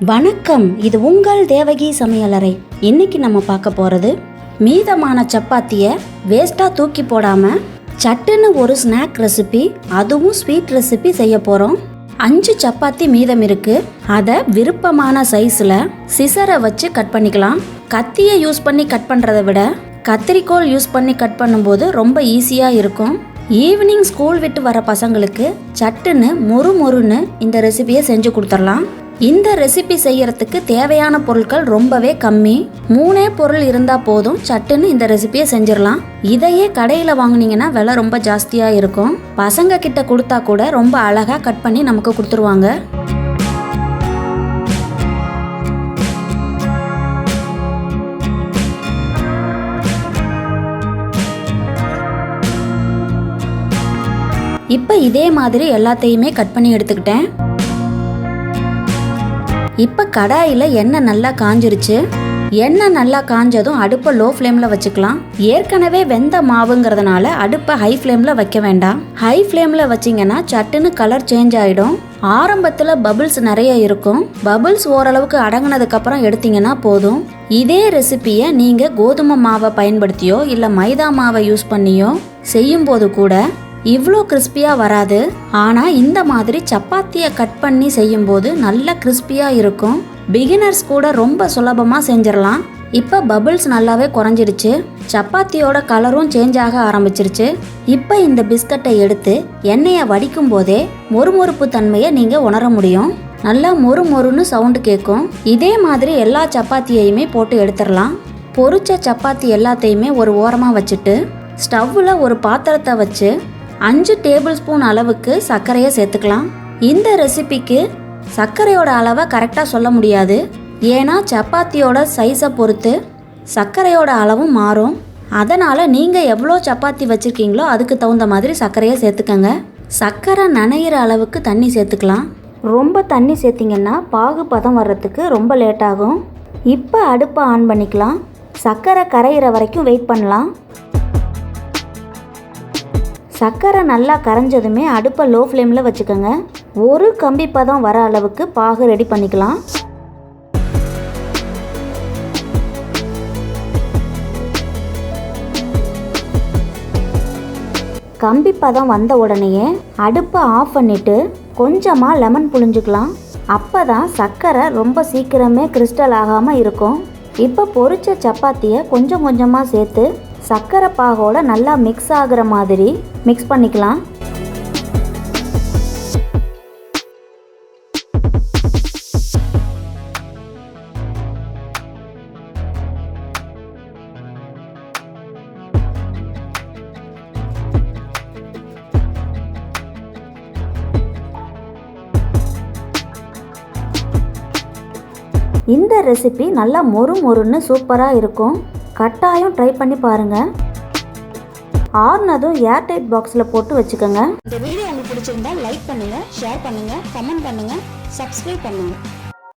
வணக்கம் இது உங்கள் தேவகி சமையலறை. இன்னைக்கு நம்ம பார்க்க போகிறது மீதமான சப்பாத்தியை வேஸ்ட்டாக தூக்கி போடாமல் சட்டுன்னு ஒரு ஸ்நாக் ரெசிபி அதுவும் ஸ்வீட் ரெசிபி செய்ய போகிறோம் அஞ்சு சப்பாத்தி மீதம் இருக்கு. அதை விருப்பமான சைஸில் சிசரை வச்சு கட் பண்ணிக்கலாம். கத்தியை யூஸ் பண்ணி கட் பண்ணுறதை விட கத்திரிக்கோல் யூஸ் பண்ணி கட் பண்ணும்போது ரொம்ப ஈஸியாக இருக்கும். ஈவினிங் ஸ்கூல் விட்டு வர பசங்களுக்கு சட்டுன்னு மொறு மொறுன்னு இந்த ரெசிபியை செஞ்சு கொடுத்துடலாம். இந்த ரெசிபி செய்யறதுக்கு தேவையான பொருட்கள் ரொம்பவே கம்மி. மூணே பொருள் இருந்தால் போதும் சட்டுன்னு இந்த ரெசிபியை செஞ்சிடலாம். இதையே கடையில் வாங்குனீங்கன்னா விலை ரொம்ப ஜாஸ்தியாக இருக்கும். பசங்க கிட்ட கொடுத்தா கூட ரொம்ப அழகாக கட் பண்ணி நமக்கு கொடுத்துருவாங்க. இப்போ இதே மாதிரி எல்லாத்தையுமே கட் பண்ணி எடுத்துக்கிட்டேன். இப்போ கடாயில் எண்ணெய் நல்லா காஞ்சிருச்சு. எண்ணெய் நல்லா காஞ்சதும் அடுப்பை லோ ஃப்ளேமில் வச்சுக்கலாம். ஏற்கனவே வெந்த மாவுங்கிறதுனால அடுப்பை ஹை ஃப்ளேமில் வைக்க வேண்டாம். ஹை ஃப்ளேமில் வச்சிங்கன்னா சட்டுன்னு கலர் சேஞ்ச் ஆகிடும் ஆரம்பத்தில் பபுள்ஸ் நிறைய இருக்கும். பபுள்ஸ் ஓரளவுக்கு அடங்கினதுக்கப்புறம் எடுத்தீங்கன்னா போதும். இதே ரெசிபியை நீங்கள் கோதுமை மாவை பயன்படுத்தியோ இல்லை மைதா மாவை யூஸ் பண்ணியோ செய்யும்போது கூட இவ்வளோ கிறிஸ்பியாக வராது. ஆனால் இந்த மாதிரி சப்பாத்தியை கட் பண்ணி செய்யும்போது நல்ல கிறிஸ்பியாக இருக்கும். பிகினர்ஸ் கூட ரொம்ப சுலபமாக செஞ்சிடலாம் இப்போ பபிள்ஸ் நல்லாவே குறைஞ்சிருச்சு. சப்பாத்தியோட கலரும் சேஞ்ச் ஆக ஆரம்பிச்சிருச்சு. இப்போ இந்த பிஸ்கட்டை எடுத்து எண்ணெயை வடிக்கும் போதே மொறுமொறுப்பு தன்மையை நீங்கள் உணர முடியும். நல்லா மொறு மொறுன்னு சவுண்டு கேட்கும் இதே மாதிரி எல்லா சப்பாத்தியையுமே போட்டு எடுத்துடலாம் பொரிச்ச சப்பாத்தி எல்லாத்தையுமே ஒரு ஓரமாக வச்சுட்டு ஸ்டவ்வில் ஒரு பாத்திரத்தை வச்சு அஞ்சு டேபிள் ஸ்பூன் அளவுக்கு சர்க்கரையை சேர்த்துக்கலாம். இந்த ரெசிபிக்கு சர்க்கரையோட அளவை கரெக்டாக சொல்ல முடியாது. ஏன்னா சப்பாத்தியோட சைஸை பொறுத்து சர்க்கரையோட அளவும் மாறும். அதனால் நீங்கள் எவ்வளோ சப்பாத்தி வச்சுருக்கீங்களோ அதுக்கு தகுந்த மாதிரி சர்க்கரையை சேர்த்துக்கங்க. சர்க்கரை நனையிற அளவுக்கு தண்ணி சேர்த்துக்கலாம். ரொம்ப தண்ணி சேர்த்திங்கன்னா பாகு பதம் வர்றதுக்கு ரொம்ப லேட் ஆகும். இப்போ அடுப்பை ஆன் பண்ணிக்கலாம். சர்க்கரை கரையிற வரைக்கும் வெயிட் பண்ணலாம். சர்க்கரை நல்லா கரைஞ்சதுமே அடுப்பை லோ ஃப்ளேமில் வச்சுக்கோங்க. ஒரு கம்பி பதம் வர அளவுக்கு பாகு ரெடி பண்ணிக்கலாம். கம்பி பதம் வந்த உடனேயே அடுப்பை ஆஃப் பண்ணிட்டு கொஞ்சமாக லெமன் புழிஞ்சுக்கலாம். அப்போ தான் சர்க்கரை ரொம்ப சீக்கிரமே கிறிஸ்டல் ஆகாமல் இருக்கும். இப்போ பொரிச்ச சப்பாத்தியை கொஞ்சம் கொஞ்சமாக சேர்த்து சர்க்கரை பாகோட நல்லா மிக்ஸ் ஆகுற மாதிரி மிக்ஸ் பண்ணிக்கலாம். இந்த ரெசிபி நல்லா மொறு மொறுன்னு சூப்பராக இருக்கும். கட்டாயம் ட்ரை பண்ணி பாருங்கள் ஆறுனதும் ஏர்டைட் பாக்ஸில் போட்டு வச்சுக்கோங்க. இந்த வீடியோ உங்களுக்கு பிடிச்சிருந்தா லைக் பண்ணுங்கள் ஷேர் பண்ணுங்கள் கமெண்ட் பண்ணுங்கள் சப்ஸ்கிரைப் பண்ணுங்கள்